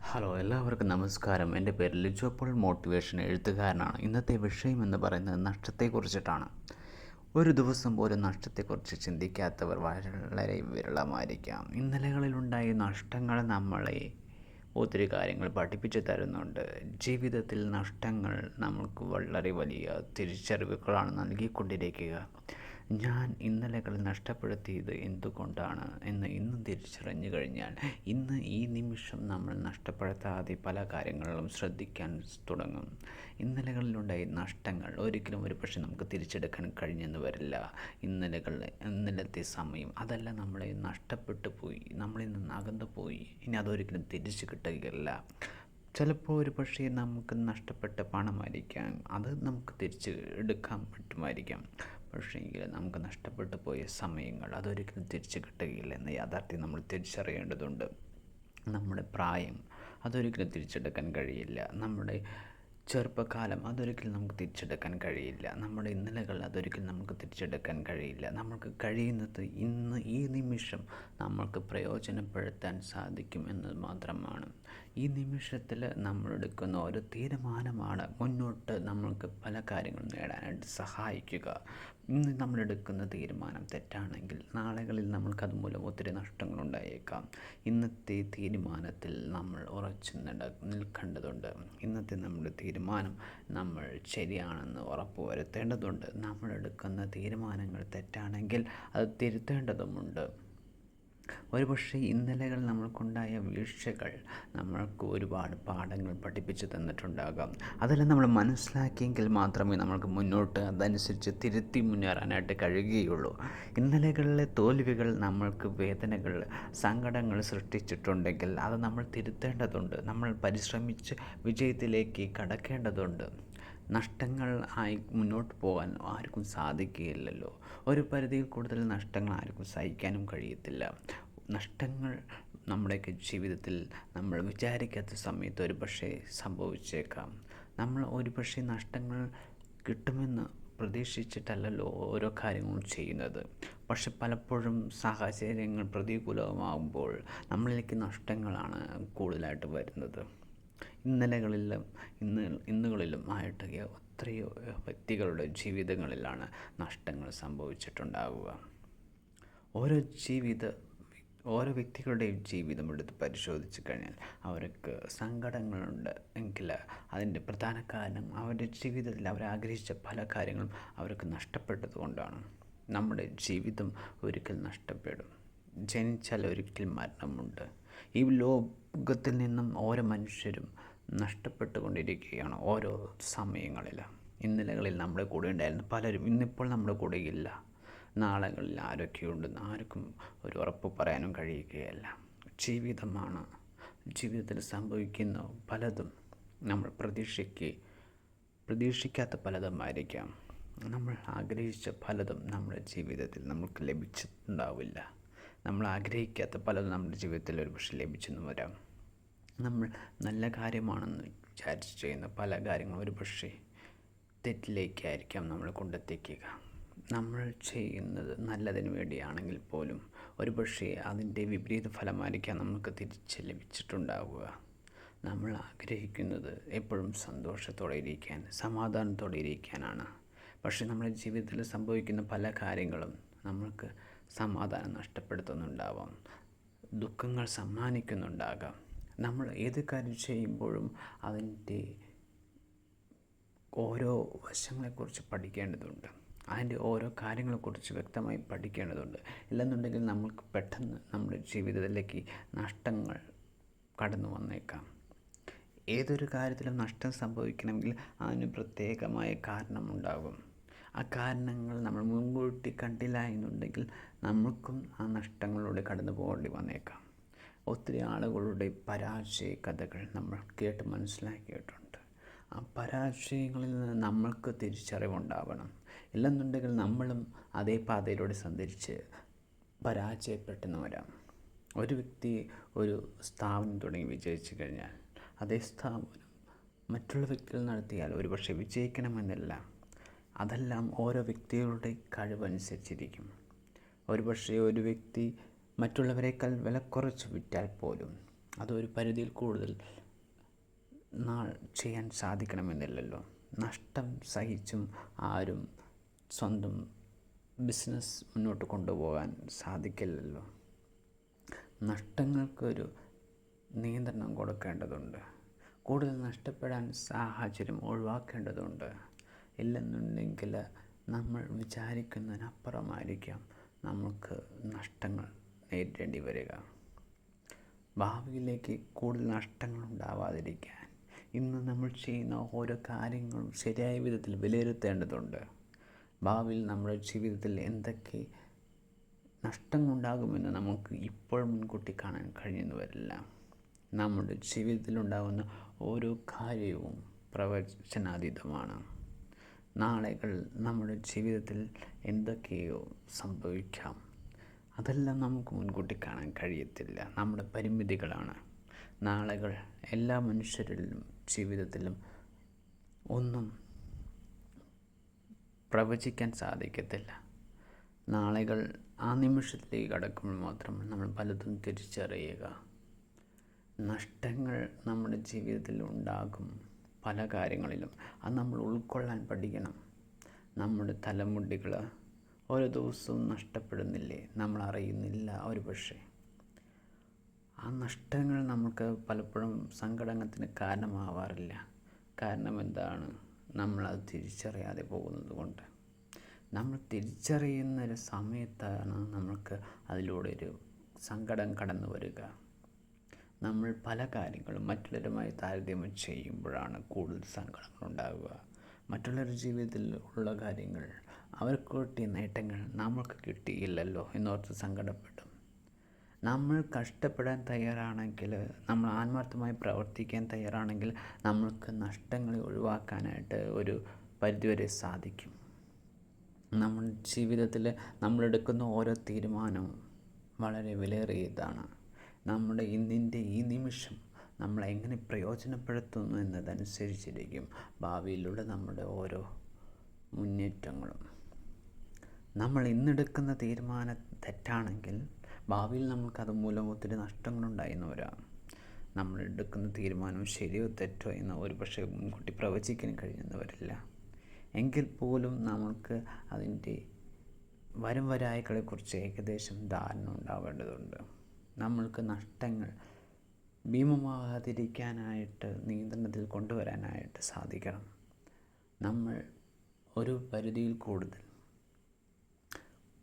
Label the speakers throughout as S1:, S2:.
S1: Hello എല്ലാവർക്കും നമസ്കാരം. എന്റെ പേര് ലിജോ മോട്ടിവേഷൻ എഴുത്തുകാരനാണ്. ഇന്നത്തെ വിഷയം എന്ന് പറയുന്നത് നഷ്ടത്തെക്കുറിച്ചിട്ടാണ്. ഒരു ദിവസം പോലും നഷ്ടത്തെക്കുറിച്ച് ചിന്തിക്കാത്തവർ വളരെ വിരളമായിരിക്കാം. ഇന്നലകളിലുണ്ടായ നഷ്ടങ്ങൾ നമ്മളെ ഒത്തിരി കാര്യങ്ങൾ പഠിപ്പിച്ചു തരുന്നുണ്ട്. ജീവിതത്തിൽ നഷ്ടങ്ങൾ നമുക്ക് വളരെ വലിയ തിരിച്ചറിവുകളാണ് നൽകിക്കൊണ്ടിരിക്കുക. ഞാൻ ഇന്നലകൾ നഷ്ടപ്പെടുത്തിയത് എന്തുകൊണ്ടാണ് എന്ന് ഇന്ന് തിരിച്ചറിഞ്ഞു കഴിഞ്ഞാൽ ഇന്ന് ഈ നിമിഷം നമ്മൾ നഷ്ടപ്പെടുത്താതെ പല കാര്യങ്ങളിലും ശ്രദ്ധിക്കാൻ തുടങ്ങും. ഇന്നലകളിലുണ്ടായ നഷ്ടങ്ങൾ ഒരിക്കലും ഒരു പക്ഷേ നമുക്ക് തിരിച്ചെടുക്കാൻ കഴിഞ്ഞെന്ന് വരില്ല. ഇന്നലകൾ ഇന്നലത്തെ സമയം അതെല്ലാം നമ്മളെ നഷ്ടപ്പെട്ടു പോയി നമ്മളിൽ നിന്ന് അകന്നു പോയി. ഇനി അതൊരിക്കലും തിരിച്ചു കിട്ടുകയില്ല. ചിലപ്പോൾ ഒരു പക്ഷേ നമുക്ക് നഷ്ടപ്പെട്ട പണമായിരിക്കാം. അത് നമുക്ക് തിരിച്ച് എടുക്കാൻ പറ്റുമായിരിക്കാം. പക്ഷേങ്കിൽ നമുക്ക് നഷ്ടപ്പെട്ടു പോയ സമയങ്ങൾ അതൊരിക്കലും തിരിച്ചു കിട്ടുകയില്ല എന്ന യാഥാർത്ഥ്യം നമ്മൾ തിരിച്ചറിയേണ്ടതുണ്ട്. നമ്മുടെ പ്രായം അതൊരിക്കലും തിരിച്ചെടുക്കാൻ കഴിയില്ല. നമ്മുടെ ചെറുപ്പകാലം അതൊരിക്കലും നമുക്ക് തിരിച്ചെടുക്കാൻ കഴിയില്ല. നമ്മുടെ ഇന്നലകൾ അതൊരിക്കലും നമുക്ക് തിരിച്ചെടുക്കാൻ കഴിയില്ല. നമുക്ക് കഴിയുന്നത് ഇന്ന് ഈ നിമിഷം നമ്മൾക്ക് പ്രയോജനപ്പെടുത്താൻ സാധിക്കും എന്നത് മാത്രമാണ്. ഈ നിമിഷത്തിൽ നമ്മൾ എടുക്കുന്ന ഒരു തീരുമാനമാണ് മുന്നോട്ട് നമ്മൾക്ക് പല കാര്യങ്ങളും നേടാനായിട്ട് സഹായിക്കുക. ഇന്ന് നമ്മളെടുക്കുന്ന തീരുമാനം തെറ്റാണെങ്കിൽ നാളുകളിൽ നമ്മൾക്ക് അതുമൂലം ഒത്തിരി നഷ്ടങ്ങളുണ്ടായേക്കാം. ഇന്നത്തെ തീരുമാനത്തിൽ നമ്മൾ ഉറച്ചു നിൽക്കേണ്ടതുണ്ട്. ഇന്നത്തെ നമ്മുടെ തീരുമാനം നമ്മൾ ശരിയാണെന്ന് ഉറപ്പുവരുത്തേണ്ടതുണ്ട് നമ്മളെടുക്കുന്ന തീരുമാനങ്ങൾ തെറ്റാണെങ്കിൽ അത് തിരുത്തേണ്ടതുമുണ്ട്. ഒരുപക്ഷെ ഇന്നലകൾ നമ്മൾക്കുണ്ടായ വീഴ്ചകൾ നമ്മൾക്ക് ഒരുപാട് പാഠങ്ങൾ പഠിപ്പിച്ചു തന്നിട്ടുണ്ടാകാം. അതെല്ലാം നമ്മൾ മനസ്സിലാക്കിയെങ്കിൽ മാത്രമേ നമ്മൾക്ക് മുന്നോട്ട് അതനുസരിച്ച് തിരുത്തി മുന്നേറാനായിട്ട് കഴിയുകയുള്ളൂ. ഇന്നലകളിലെ തോൽവികൾ നമ്മൾക്ക് വേദനകൾ സങ്കടങ്ങൾ സൃഷ്ടിച്ചിട്ടുണ്ടെങ്കിൽ അത് നമ്മൾ തിരുത്തേണ്ടതുണ്ട്. നമ്മൾ പരിശ്രമിച്ച് വിജയത്തിലേക്ക് കടക്കേണ്ടതുണ്ട്. നഷ്ടങ്ങൾ ആയി മുന്നോട്ട് പോകാൻ ആർക്കും സാധിക്കുകയില്ലല്ലോ. ഒരു പരിധിയിൽ കൂടുതൽ നഷ്ടങ്ങൾ ആർക്കും സഹിക്കാനും കഴിയത്തില്ല. നഷ്ടങ്ങൾ നമ്മുടെയൊക്കെ ജീവിതത്തിൽ നമ്മൾ വിചാരിക്കാത്ത സമയത്ത് ഒരു പക്ഷേ സംഭവിച്ചേക്കാം. നമ്മൾ ഒരു പക്ഷേ നഷ്ടങ്ങൾ കിട്ടുമെന്ന് പ്രതീക്ഷിച്ചിട്ടല്ലല്ലോ ഓരോ കാര്യങ്ങളും ചെയ്യുന്നത്. പക്ഷെ പലപ്പോഴും സാഹചര്യങ്ങൾ പ്രതികൂലമാകുമ്പോൾ നമ്മളിലേക്ക് നഷ്ടങ്ങളാണ് കൂടുതലായിട്ട് വരുന്നത്. ഇന്നലകളിലും ഇന്ന് ഇന്നുകളിലും ആയിട്ട് എത്രയോ വ്യക്തികളുടെ ജീവിതങ്ങളിലാണ് നഷ്ടങ്ങൾ സംഭവിച്ചിട്ടുണ്ടാവുക. ഓരോ ജീവിത ഓരോ വ്യക്തികളുടെയും ജീവിതം എടുത്ത് പരിശോധിച്ച് കഴിഞ്ഞാൽ അവർക്ക് സങ്കടങ്ങളുണ്ട് എങ്കിൽ അതിന്റെ പ്രധാന കാരണം അവരുടെ ജീവിതത്തിൽ അവർ ആഗ്രഹിച്ച പല കാര്യങ്ങളും അവർക്ക് നഷ്ടപ്പെട്ടതുകൊണ്ടാണ് നമ്മുടെ ജീവിതം ഒരിക്കൽ നഷ്ടപ്പെടും. ജനിച്ചാൽ ഒരിക്കൽ മരണമുണ്ട്. ഈ ലോകത്തിൽ നിന്നും ഓരോ മനുഷ്യരും നഷ്ടപ്പെട്ടുകൊണ്ടിരിക്കുകയാണ് ഓരോ സമയങ്ങളിൽ ഇന്നലകളിൽ നമ്മുടെ കൂടെ ഉണ്ടായിരുന്നു പലരും ഇന്നിപ്പോൾ നമ്മുടെ കൂടെ ഇല്ല. നാളുകളിൽ ആരൊക്കെയുണ്ടെന്ന് ആർക്കും ഒരു ഉറപ്പ് പറയാനും കഴിയുകയല്ല. ജീവിതമാണ്. ജീവിതത്തിൽ സംഭവിക്കുന്ന പലതും നമ്മൾ പ്രതീക്ഷയ്ക്ക് പ്രതീക്ഷിക്കാത്ത പലതുമായിരിക്കാം. നമ്മൾ ആഗ്രഹിച്ച പലതും നമ്മുടെ ജീവിതത്തിൽ നമുക്ക് ലഭിച്ചിട്ടുണ്ടാവില്ല. നമ്മൾ ആഗ്രഹിക്കാത്ത പലതും നമ്മുടെ ജീവിതത്തിൽ ഒരു പക്ഷേ ലഭിച്ചെന്ന് വരാം. നമ്മൾ നല്ല കാര്യമാണെന്ന് വിചാരിച്ച് ചെയ്യുന്ന പല കാര്യങ്ങളും ഒരു പക്ഷേ തെറ്റിലേക്കായിരിക്കാം നമ്മൾ കൊണ്ടെത്തിക്കുക. നമ്മൾ ചെയ്യുന്നത് നല്ലതിന് വേണ്ടിയാണെങ്കിൽ പോലും ഒരു പക്ഷേ അതിന്റെ വിപരീത ഫലമായിരിക്കാം നമുക്ക് തിരിച്ച് ലഭിച്ചിട്ടുണ്ടാവുക. നമ്മൾ ആഗ്രഹിക്കുന്നത് എപ്പോഴും സന്തോഷത്തോടെ ഇരിക്കാൻ സമാധാനത്തോടെ ഇരിക്കാനാണ്. പക്ഷേ നമ്മുടെ ജീവിതത്തിൽ സംഭവിക്കുന്ന പല കാര്യങ്ങളും നമ്മൾക്ക് സമാധാനം നഷ്ടപ്പെടുത്തുന്നുണ്ടാവാം. ദുഃഖങ്ങൾ സമ്മാനിക്കുന്നുണ്ടാകാം. നമ്മൾ ഏത് കാര്യം ചെയ്യുമ്പോഴും അതിന്റെ ഓരോ വശങ്ങളെക്കുറിച്ച് പഠിക്കേണ്ടതുണ്ട്. അതിന്റെ ഓരോ കാര്യങ്ങളെക്കുറിച്ച് വ്യക്തമായി പഠിക്കേണ്ടതുണ്ട്. ഇല്ലെന്നുണ്ടെങ്കിൽ നമുക്ക് പെട്ടെന്ന് നമ്മുടെ ജീവിതത്തിലേക്ക് നഷ്ടങ്ങൾ കടന്നു വന്നേക്കാം. ഏതൊരു കാര്യത്തിലും നഷ്ടം സംഭവിക്കണമെങ്കിൽ അതിന് പ്രത്യേകമായ കാരണമുണ്ടാകും ആ കാരണങ്ങൾ നമ്മൾ മുൻകൂട്ടി കണ്ടില്ല എന്നുണ്ടെങ്കിൽ നമുക്കും ആ നഷ്ടങ്ങളിലൂടെ കടന്നു പോകേണ്ടി വന്നേക്കാം. ഒത്തിരി ആളുകളുടെ പരാജയ കഥകൾ നമ്മൾ കേട്ട് മനസ്സിലാക്കിയിട്ടുണ്ട്. ആ പരാജയങ്ങളിൽ നിന്ന് നമ്മൾക്ക് തിരിച്ചറിവുണ്ടാവണം. ഇല്ലെന്നുണ്ടെങ്കിൽ നമ്മളും അതേ പാതയിലൂടെ സഞ്ചരിച്ച് പരാജയപ്പെട്ടെന്ന് വരാം. ഒരു വ്യക്തി ഒരു സ്ഥാപനം തുടങ്ങി വിജയിച്ചു കഴിഞ്ഞാൽ അതേ സ്ഥാപനം മറ്റുള്ള വ്യക്തികൾ നടത്തിയാൽ ഒരുപക്ഷെ വിജയിക്കണമെന്നില്ല. അതെല്ലാം ഓരോ വ്യക്തികളുടെ കഴിവനുസരിച്ചിരിക്കും. ഒരുപക്ഷെ ഒരു വ്യക്തി മറ്റുള്ളവരെക്കാൾ വില കുറച്ച് വിറ്റാൽ പോലും അതൊരു പരിധിയിൽ കൂടുതൽ നാൾ ചെയ്യാൻ സാധിക്കണമെന്നില്ലല്ലോ. നഷ്ടം സഹിച്ചും ആരും സ്വന്തം ബിസിനസ് മുന്നോട്ട് കൊണ്ടുപോകാൻ സാധിക്കില്ലല്ലോ. നഷ്ടങ്ങൾക്കൊരു നിയന്ത്രണം കൊടുക്കേണ്ടതുണ്ട്. കൂടുതൽ നഷ്ടപ്പെടാൻ സാഹചര്യം ഒഴിവാക്കേണ്ടതുണ്ട്. ഇല്ലെന്നുണ്ടെങ്കിൽ നമ്മൾ വിചാരിക്കുന്നതിനപ്പുറമായിരിക്കാം നമുക്ക് നഷ്ടങ്ങൾ നേരിടേണ്ടി വരിക. ഭാവിയിലേക്ക് കൂടുതൽ നഷ്ടങ്ങൾ ഉണ്ടാവാതിരിക്കാൻ ഇന്ന് നമ്മൾ ചെയ്യുന്ന ഓരോ കാര്യങ്ങളും ശരിയായ വിധത്തിൽ വിലയിരുത്തേണ്ടതുണ്ട്. ഭാവിയിൽ നമ്മുടെ ജീവിതത്തിൽ എന്തൊക്കെ നഷ്ടങ്ങളുണ്ടാകുമെന്ന് നമുക്ക് ഇപ്പോൾ മുൻകൂട്ടി കാണാൻ കഴിയുന്നു വരില്ല നമ്മുടെ ജീവിതത്തിലുണ്ടാകുന്ന ഓരോ കാര്യവും പ്രവചനാതീതമാണ്. നാളെകൾ നമ്മുടെ ജീവിതത്തിൽ എന്തൊക്കെയോ സംഭവിക്കാം. അതെല്ലാം നമുക്ക് മുൻകൂട്ടി കാണാൻ കഴിയത്തില്ല. നമ്മുടെ പരിമിതികളാണ്. നാളുകൾ എല്ലാ മനുഷ്യരിലും ജീവിതത്തിലും ഒന്നും പ്രവചിക്കാൻ സാധിക്കത്തില്ല. നാളുകൾ ആ നിമിഷത്തിലേക്ക് കടക്കുമ്പോൾ മാത്രമേ നമ്മൾ പലതും തിരിച്ചറിയുക. നഷ്ടങ്ങൾ നമ്മുടെ ജീവിതത്തിൽ ഉണ്ടാകും പല കാര്യങ്ങളിലും. അത് നമ്മൾ ഉൾക്കൊള്ളാൻ പഠിക്കണം. നമ്മുടെ തലമുടികൾ ഓരോ ദിവസവും നഷ്ടപ്പെടുന്നില്ലേ? നമ്മൾ അറിയുന്നില്ല. ഒരു പക്ഷേ ആ നഷ്ടങ്ങൾ നമുക്ക് പലപ്പോഴും സങ്കടത്തിന് കാരണമാവാറില്ല. കാരണം എന്താണ്? നമ്മളത് തിരിച്ചറിയാതെ പോകുന്നത് കൊണ്ട്. നമ്മൾ തിരിച്ചറിയുന്ന ഒരു സമയത്താണ് നമുക്ക് അതിലൂടെ ഒരു സങ്കടം കടന്നു വരിക. നമ്മൾ പല കാര്യങ്ങളും മറ്റുള്ളവരുമായി താരതമ്യം ചെയ്യുമ്പോഴാണ് കൂടുതൽ സങ്കടങ്ങൾ മറ്റുള്ളവരുടെ ജീവിതത്തിൽ ഉള്ള കാര്യങ്ങൾ അവർക്ക് കിട്ടിയ നേട്ടങ്ങൾ നമ്മൾക്ക് കിട്ടിയില്ലല്ലോ എന്നോർത്ത് സങ്കടപ്പെട്ടു. നമ്മൾ കഷ്ടപ്പെടാൻ തയ്യാറാണെങ്കിൽ നമ്മൾ ആത്മാർത്ഥമായി പ്രവർത്തിക്കാൻ തയ്യാറാണെങ്കിൽ നമ്മൾക്ക് നഷ്ടങ്ങളെ ഒഴിവാക്കാനായിട്ട് ഒരു പരിധിവരെ സാധിക്കും. നമ്മൾ ജീവിതത്തിൽ നമ്മളെടുക്കുന്ന ഓരോ തീരുമാനവും വളരെ വിലയേറിയതാണ്. നമ്മുടെ ഇന്നിന്റെ ഈ നിമിഷം നമ്മളെങ്ങനെ പ്രയോജനപ്പെടുത്തുന്നു എന്നതനുസരിച്ചിരിക്കും ഭാവിയിലുള്ള നമ്മുടെ ഓരോ മുന്നേറ്റങ്ങളും. നമ്മൾ ഇന്നെടുക്കുന്ന തീരുമാനം തെറ്റാണെങ്കിൽ ഭാവിയിൽ നമുക്കത് മൂലം ഒത്തിരി നഷ്ടങ്ങളുണ്ടായിരുന്നു വരാം. നമ്മൾ എടുക്കുന്ന തീരുമാനം ശരിയോ തെറ്റോ എന്ന് ഒരു പക്ഷേ മുൻകൂട്ടി പ്രവചിക്കാൻ കഴിയുന്നവരില്ല. എങ്കിൽ പോലും നമുക്ക് അതിന്റെ വരും വരായ്ക്കളെക്കുറിച്ച് ഏകദേശം ധാരണ ഉണ്ടാവേണ്ടതുണ്ട്. നമ്മൾക്ക് നഷ്ടങ്ങൾ ഭീമമാകാതിരിക്കാനായിട്ട് നിയന്ത്രണത്തിൽ കൊണ്ടുവരാനായിട്ട് സാധിക്കണം. നമ്മൾ ഒരു പരിധിയിൽ കൂടുതൽ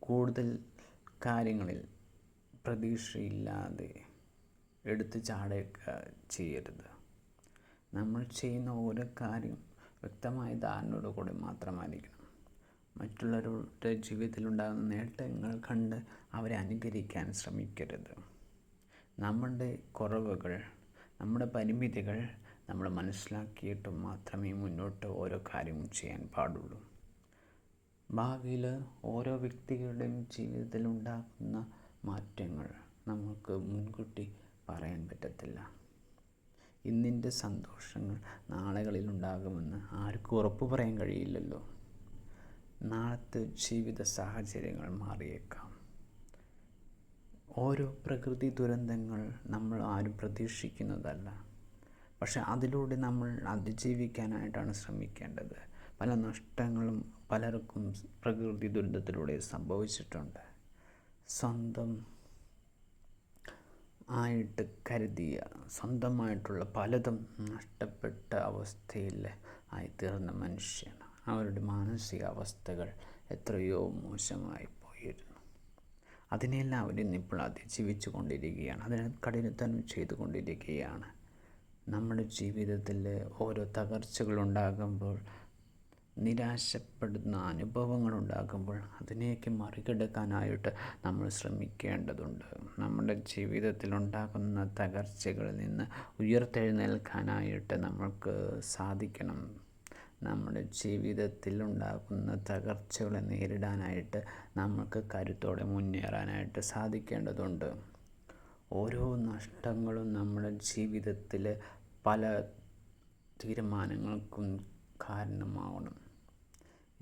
S1: കൂടുതൽ കാര്യങ്ങളിൽ പ്രതീക്ഷയില്ലാതെ എടുത്തു ചാടുക ചെയ്യരുത്. നമ്മൾ ചെയ്യുന്ന ഓരോ കാര്യം വ്യക്തമായ ധാരണയോടുകൂടി മാത്രമായിരിക്കണം. മറ്റുള്ളവരുടെ ജീവിതത്തിലുണ്ടാകുന്ന നേട്ടങ്ങൾ കണ്ട് അവരെ അനുകരിക്കാൻ ശ്രമിക്കരുത്. നമ്മളുടെ കുറവുകൾ നമ്മുടെ പരിമിതികൾ നമ്മൾ മനസ്സിലാക്കിയിട്ട് മാത്രമേ മുന്നോട്ട് ഓരോ കാര്യവും ചെയ്യാൻ പാടുള്ളൂ. ഭാവിയിൽ ഓരോ വ്യക്തികളുടെയും ജീവിതത്തിൽ ഉണ്ടാകുന്ന മാറ്റങ്ങൾ നമുക്ക് മുൻകൂട്ടി പറയാൻ പറ്റത്തില്ല. ഇന്നിന്റെ സന്തോഷങ്ങൾ നാളുകളിൽ ഉണ്ടാകുമെന്ന് ആർക്കും ഉറപ്പ് പറയാൻ കഴിയില്ലല്ലോ. നാളത്തെ ജീവിത സാഹചര്യങ്ങൾ മാറിയേക്കാം. ഓരോ പ്രകൃതി ദുരന്തങ്ങൾ നമ്മൾ ആരും പ്രതീക്ഷിക്കുന്നതല്ല. പക്ഷെ അതിലൂടെ നമ്മൾ അതിജീവിക്കാനായിട്ടാണ് ശ്രമിക്കേണ്ടത്. പല നഷ്ടങ്ങളും പലർക്കും പ്രകൃതി ദുരന്തത്തിലൂടെ സംഭവിച്ചിട്ടുണ്ട്. സ്വന്തം ആയിട്ട് കരുതിയ സ്വന്തമായിട്ടുള്ള പലതും നഷ്ടപ്പെട്ട അവസ്ഥയിൽ ആയിത്തീർന്ന മനുഷ്യൻ അവരുടെ മാനസികാവസ്ഥകൾ എത്രയോ മോശമായി പോയിരുന്നു. അതിനെല്ലാം അവർ ഇപ്പോൾ അതിജീവിച്ചു കൊണ്ടിരിക്കുകയാണ്. അതിനെ കഠിനത്തനം ചെയ്തുകൊണ്ടിരിക്കുകയാണ് നമ്മുടെ ജീവിതത്തിൽ ഓരോ തകർച്ചകൾ ഉണ്ടാകുമ്പോൾ നിരാശപ്പെടുന്ന അനുഭവങ്ങൾ ഉണ്ടാകുമ്പോൾ അതിനെയൊക്കെ മറികടക്കാനായിട്ട് നമ്മൾ ശ്രമിക്കേണ്ടതുണ്ട്. നമ്മുടെ ജീവിതത്തിൽ ഉണ്ടാകുന്ന തകർച്ചകളിൽ നിന്ന് ഉയർത്തെഴുന്നേൽക്കാനായിട്ട് നമ്മൾക്ക് സാധിക്കണം. നമ്മുടെ ജീവിതത്തിൽ ഉണ്ടാകുന്ന തകർച്ചകളെ നേരിടാനായിട്ട് നമുക്ക് കരുത്തോടെ മുന്നേറാനായിട്ട് സാധിക്കേണ്ടതുണ്ട്. ഓരോ നഷ്ടങ്ങളും നമ്മുടെ ജീവിതത്തിൽ പല തീരുമാനങ്ങൾക്കും കാരണമാവണം.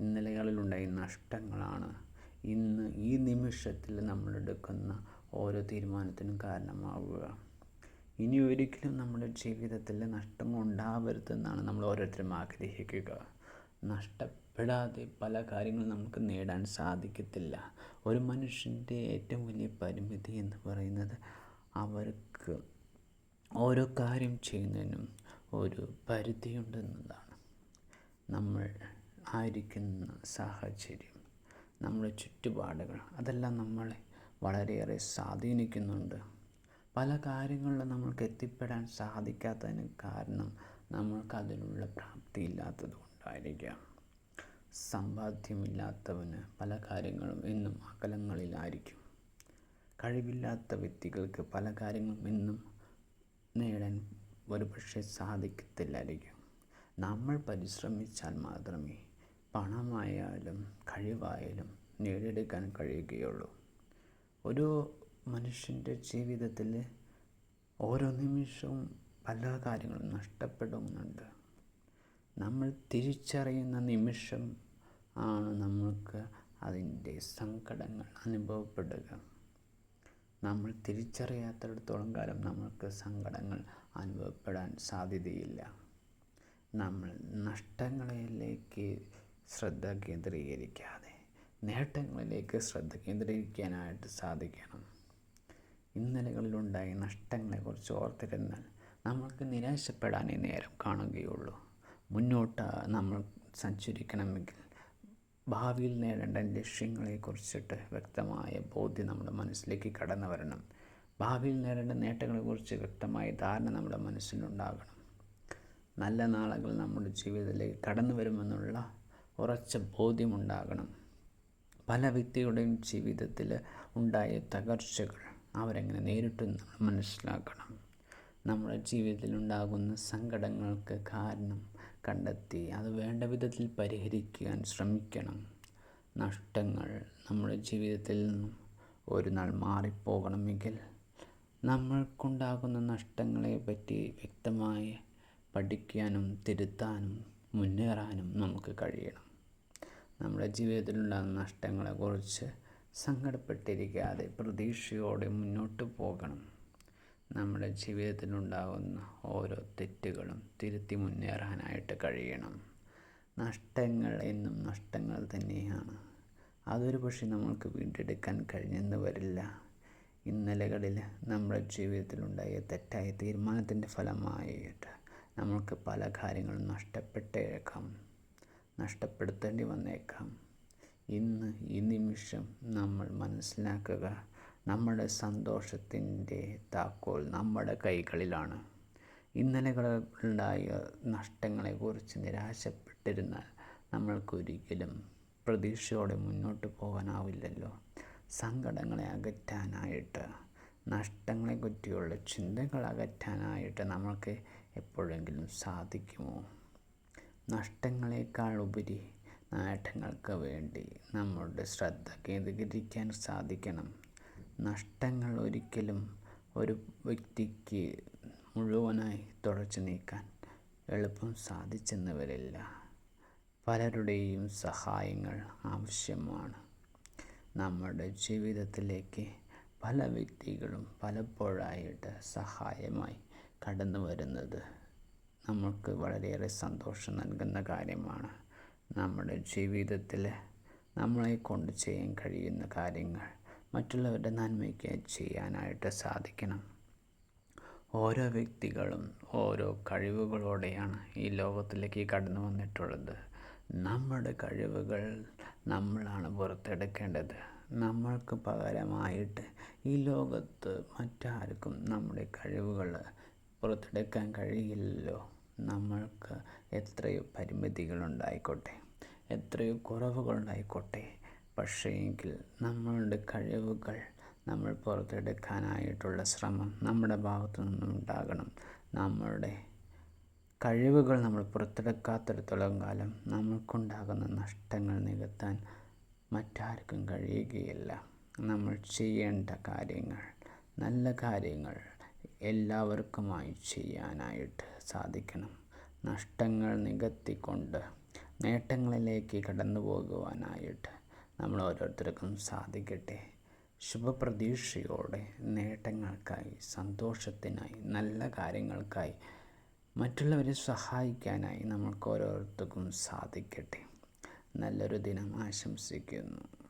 S1: ഇന്നലകളിലുണ്ടായ നഷ്ടങ്ങളാണ്. ഇന്ന് ഈ നിമിഷത്തിൽ നമ്മളെടുക്കുന്ന ഓരോ തീരുമാനത്തിനും കാരണമാവുക. ഇനി ഒരിക്കലും നമ്മുടെ ജീവിതത്തിൽ നഷ്ടം ഉണ്ടാവരുതെന്നാണ് നമ്മൾ ഓരോരുത്തരും ആഗ്രഹിക്കുക. നഷ്ടപ്പെടാതെ പല കാര്യങ്ങളും നമുക്ക് നേടാൻ സാധിക്കത്തില്ല. ഒരു മനുഷ്യന്റെ ഏറ്റവും വലിയ പരിമിതി എന്ന് പറയുന്നത് അവർക്ക് ഓരോ കാര്യം ചെയ്യുന്നതിനും ഒരു പരിധിയുണ്ടെന്നതാണ്. നമ്മൾ ആയിരിക്കുന്ന സാഹചര്യം നമ്മുടെ ചുറ്റുപാടുകൾ അതെല്ലാം നമ്മളെ വളരെയേറെ സ്വാധീനിക്കുന്നുണ്ട്. പല കാര്യങ്ങളിലും നമ്മൾക്ക് എത്തിപ്പെടാൻ സാധിക്കാത്തതിന് കാരണം നമ്മൾക്ക് അതിനുള്ള പ്രാപ്തി ഇല്ലാത്തത് കൊണ്ടായിരിക്കാം. സമ്പാദ്യമില്ലാത്തവന് പല കാര്യങ്ങളും എന്നും അകലങ്ങളിലായിരിക്കും. കഴിവില്ലാത്ത വ്യക്തികൾക്ക് പല കാര്യങ്ങളും എന്നും നേടാൻ ഒരുപക്ഷെ സാധിക്കത്തില്ലായിരിക്കും. നമ്മൾ പരിശ്രമിച്ചാൽ മാത്രമേ പണമായാലും കഴിവായാലും നേടിയെടുക്കാൻ കഴിയുകയുള്ളൂ. ഒരു മനുഷ്യന്റെ ജീവിതത്തിൽ ഓരോ നിമിഷവും പല കാര്യങ്ങളും നഷ്ടപ്പെടുന്നുണ്ട്. നമ്മൾ തിരിച്ചറിയുന്ന നിമിഷം ആണ് നമ്മൾക്ക് അതിന്റെ സങ്കടങ്ങൾ അനുഭവപ്പെടുക. നമ്മൾ തിരിച്ചറിയാത്തിടത്തോളം കാലം നമ്മൾക്ക് സങ്കടങ്ങൾ അനുഭവപ്പെടാൻ സാധ്യതയില്ല. നമ്മൾ നഷ്ടങ്ങളിലേക്ക് ശ്രദ്ധ കേന്ദ്രീകരിക്കാതെ നേട്ടങ്ങളിലേക്ക് ശ്രദ്ധ കേന്ദ്രീകരിക്കാനായിട്ട് സാധിക്കണം. ഇന്നലകളിലുണ്ടായ നഷ്ടങ്ങളെക്കുറിച്ച് ഓർത്തിരുന്നാൽ നമ്മൾക്ക് നിരാശപ്പെടാനേ നേരം കാണുകയുള്ളൂ. മുന്നോട്ട് നമ്മൾ സഞ്ചരിക്കണമെങ്കിൽ ഭാവിയിൽ നേടേണ്ട ലക്ഷ്യങ്ങളെക്കുറിച്ചിട്ട് വ്യക്തമായ ബോധ്യം നമ്മുടെ മനസ്സിലേക്ക് കടന്നു വരണം. ഭാവിയിൽ നേടേണ്ട നേട്ടങ്ങളെക്കുറിച്ച് വ്യക്തമായ ധാരണ നമ്മുടെ മനസ്സിലുണ്ടാകണം നല്ല നാളുകൾ നമ്മുടെ ജീവിതത്തിലേക്ക് കടന്നു വരുമെന്നുള്ള ഉറച്ച ബോധ്യമുണ്ടാകണം. പല വ്യക്തികളുടെയും ജീവിതത്തിൽ ഉണ്ടായ തകർച്ചകൾ അവരെങ്ങനെ നേരിട്ടു മനസ്സിലാക്കണം. നമ്മുടെ ജീവിതത്തിൽ ഉണ്ടാകുന്ന സങ്കടങ്ങൾക്ക് കാരണം കണ്ടെത്തി അത് വേണ്ട വിധത്തിൽ പരിഹരിക്കാൻ ശ്രമിക്കണം. നഷ്ടങ്ങൾ നമ്മുടെ ജീവിതത്തിൽ നിന്നും ഒരു നാൾ മാറിപ്പോകണമെങ്കിൽ നമ്മൾക്കുണ്ടാകുന്ന നഷ്ടങ്ങളെ പറ്റി വ്യക്തമായി പഠിക്കാനും തിരുത്താനും മുന്നേറാനും നമുക്ക് കഴിയണം. നമ്മുടെ ജീവിതത്തിലുണ്ടാകുന്ന നഷ്ടങ്ങളെക്കുറിച്ച് സങ്കടപ്പെട്ടിരിക്കാതെ പ്രതീക്ഷയോടെ മുന്നോട്ട് പോകണം. നമ്മുടെ ജീവിതത്തിലുണ്ടാകുന്ന ഓരോ തെറ്റുകളും തിരുത്തി മുന്നേറാനായിട്ട് കഴിയണം. നഷ്ടങ്ങൾ എന്നും നഷ്ടങ്ങൾ തന്നെയാണ്. അതൊരു പക്ഷേ നമ്മൾക്ക് വീണ്ടെടുക്കാൻ കഴിഞ്ഞെന്ന് വരില്ല. ഇന്നലകളിൽ നമ്മുടെ ജീവിതത്തിലുണ്ടായ തെറ്റായ തീരുമാനത്തിന്റെ ഫലമായിട്ട് നമ്മൾക്ക് പല കാര്യങ്ങളും നഷ്ടപ്പെട്ടേക്കാം നഷ്ടപ്പെടുത്തേണ്ടി വന്നേക്കാം. ഇന്ന് ഈ നിമിഷം നമ്മൾ മനസ്സിലാക്കുക നമ്മുടെ സന്തോഷത്തിന്റെ താക്കോൽ നമ്മുടെ കൈകളിലാണ്. ഇന്നലകളുണ്ടായ നഷ്ടങ്ങളെക്കുറിച്ച് നിരാശപ്പെട്ടിരുന്നാൽ നമ്മൾക്കൊരിക്കലും പ്രതീക്ഷയോടെ മുന്നോട്ട് പോകാനാവില്ലല്ലോ. സങ്കടങ്ങളെ അകറ്റാനായിട്ട് നഷ്ടങ്ങളെ പറ്റിയുള്ള ചിന്തകൾ അകറ്റാനായിട്ട് നമ്മൾക്ക് എപ്പോഴെങ്കിലും സാധിക്കുമോ? നഷ്ടങ്ങളെക്കാൾ ഉപരി നേട്ടങ്ങൾക്ക് വേണ്ടി നമ്മളുടെ ശ്രദ്ധ കേന്ദ്രീകരിക്കാൻ സാധിക്കണം. നഷ്ടങ്ങൾ ഒരിക്കലും ഒരു വ്യക്തിക്ക് മുഴുവനായി തുടച്ചു നീക്കാൻ എളുപ്പം സാധിച്ചെന്ന് വരില്ല പലരുടെയും സഹായങ്ങൾ ആവശ്യമാണ്. നമ്മുടെ ജീവിതത്തിലേക്ക് പല വ്യക്തികളും പലപ്പോഴായിട്ട് സഹായമായി കടന്നു വരുന്നത് നമുക്ക് വളരെയേറെ സന്തോഷം നൽകുന്ന കാര്യമാണ്. നമ്മുടെ ജീവിതത്തിൽ നമ്മളെ കൊണ്ട് ചെയ്യാൻ കഴിയുന്ന കാര്യങ്ങൾ മറ്റുള്ളവരുടെ നന്മയ്ക്ക് ചെയ്യാനായിട്ട് സാധിക്കണം. ഓരോ വ്യക്തികളും ഓരോ കഴിവുകളോടെയാണ് ഈ ലോകത്തിലേക്ക് കടന്നു വന്നിട്ടുള്ളത്. നമ്മുടെ കഴിവുകൾ നമ്മളാണ് പുറത്തെടുക്കേണ്ടത്. നമ്മൾക്ക് പകരമായിട്ട് ഈ ലോകത്ത് മറ്റാർക്കും നമ്മുടെ കഴിവുകൾ പുറത്തെടുക്കാൻ കഴിയില്ലല്ലോ. നമ്മൾക്ക് എത്രയോ പരിമിതികളുണ്ടായിക്കോട്ടെ എത്രയോ കുറവുകളുണ്ടായിക്കോട്ടെ. പക്ഷേ എങ്കിൽ നമ്മളുടെ കഴിവുകൾ നമ്മൾ പുറത്തെടുക്കാനായിട്ടുള്ള ശ്രമം നമ്മുടെ ഭാഗത്തു നിന്നും ഉണ്ടാകണം. നമ്മളുടെ കഴിവുകൾ നമ്മൾ പുറത്തെടുക്കാത്തിടത്തോളം കാലം നമുക്കുണ്ടാകുന്ന നഷ്ടങ്ങൾ നികത്താൻ മറ്റാർക്കും കഴിയുകയില്ല. നമ്മൾ ചെയ്യേണ്ട കാര്യങ്ങൾ നല്ല കാര്യങ്ങൾ എല്ലാവർക്കുമായി ചെയ്യാനായിട്ട് സാധിക്കണം. നഷ്ടങ്ങൾ നികത്തിക്കൊണ്ട് നേട്ടങ്ങളിലേക്ക് കടന്നു പോകുവാനായിട്ട് നമ്മൾ ഓരോരുത്തർക്കും സാധിക്കട്ടെ. ശുഭപ്രതീക്ഷയോടെ നേട്ടങ്ങൾക്കായി സന്തോഷത്തിനായി നല്ല കാര്യങ്ങൾക്കായി മറ്റുള്ളവരെ സഹായിക്കാനായി നമ്മൾക്ക് ഓരോരുത്തർക്കും സാധിക്കട്ടെ. നല്ലൊരു ദിനം ആശംസിക്കുന്നു.